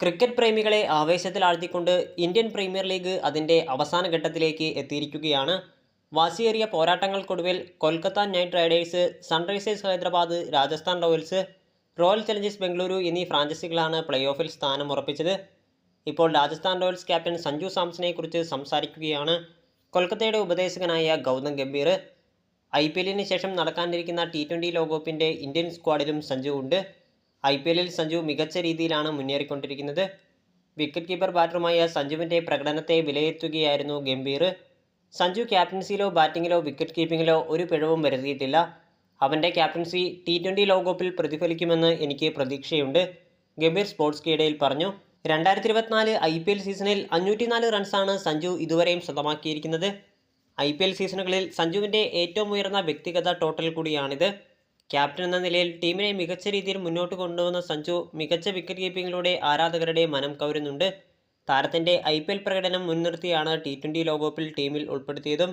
Cricket പ്രേമികളെ ആവേശത്തിലാഴ്ത്തിക്കൊണ്ട് Indian premier League അതിന്റെ അവസാന ഘട്ടത്തിലേക്ക് എത്തിയിരിക്കുകയാണ്. വാശിയേറിയ പോരാട്ടങ്ങൾക്കൊടുവിൽ Kolkata Knight Riders Sunrisers Hyderabad Rajasthan Royals Royal Challengers Bengaluru എന്നീ ഫ്രാഞ്ചൈസികളാണ് പ്ലേ ഓഫിൽ സ്ഥാനം ഉറപ്പിച്ചത്. ഇപ്പോൾ രാജസ്ഥാൻ റോയൽസ് ക്യാപ്റ്റൻ സഞ്ജു സാംസനെ കുറിച്ച് സംസാരിക്കുകയാണ് കൊൽക്കത്തയുടെ ഉപദേശകനായ ഗൗതം ഗംഭീർ. ഐ പി എല്ലിന് ശേഷം നടക്കാനിരിക്കുന്ന ടി ട്വന്റി ലോകകപ്പിന്റെ ഇന്ത്യൻ സ്ക്വാഡിലും സഞ്ജു ഉണ്ട്. ഐ പി എല്ലിൽ സഞ്ജു മികച്ച രീതിയിലാണ് മുന്നേറിക്കൊണ്ടിരിക്കുന്നത്. വിക്കറ്റ് കീപ്പർ ബാറ്ററുമായ സഞ്ജുവിന്റെ പ്രകടനത്തെ വിലയിരുത്തുകയായിരുന്നു ഗംഭീർ. സഞ്ജു ക്യാപ്റ്റൻസിയിലോ ബാറ്റിങ്ങിലോ വിക്കറ്റ് കീപ്പിങ്ങിലോ ഒരു പിഴവും വരുത്തിയിട്ടില്ല. അവന്റെ ക്യാപ്റ്റൻസി ടി ട്വന്റി ലോകകപ്പിൽ പ്രതിഫലിക്കുമെന്ന് എനിക്ക് പ്രതീക്ഷയുണ്ട് ഗംഭീർ സ്പോർട്സ് കീടയിൽ പറഞ്ഞു. രണ്ടായിരത്തി ഇരുപത്തിനാല് ഐ പി എൽ സീസണിൽ അഞ്ഞൂറ്റിനാല് റൺസാണ് സഞ്ജു ഇതുവരെയും സ്വന്തമാക്കിയിരിക്കുന്നത് ഐ പി എൽ സീസണുകളിൽ സഞ്ജുവിന്റെ ഏറ്റവും ഉയർന്ന വ്യക്തിഗത ടോട്ടൽ കൂടിയാണിത്. ക്യാപ്റ്റൻ എന്ന നിലയിൽ ടീമിനെ മികച്ച രീതിയിൽ മുന്നോട്ട് കൊണ്ടുവന്ന സഞ്ജു മികച്ച വിക്കറ്റ് കീപ്പിങ്ങിലൂടെ ആരാധകരുടെ മനം കവരുന്നുണ്ട്. താരത്തിന്റെ ഐ പ്രകടനം മുൻനിർത്തിയാണ് ടി ട്വന്റി ലോകകപ്പിൽ ടീമിൽ ഉൾപ്പെടുത്തിയതും.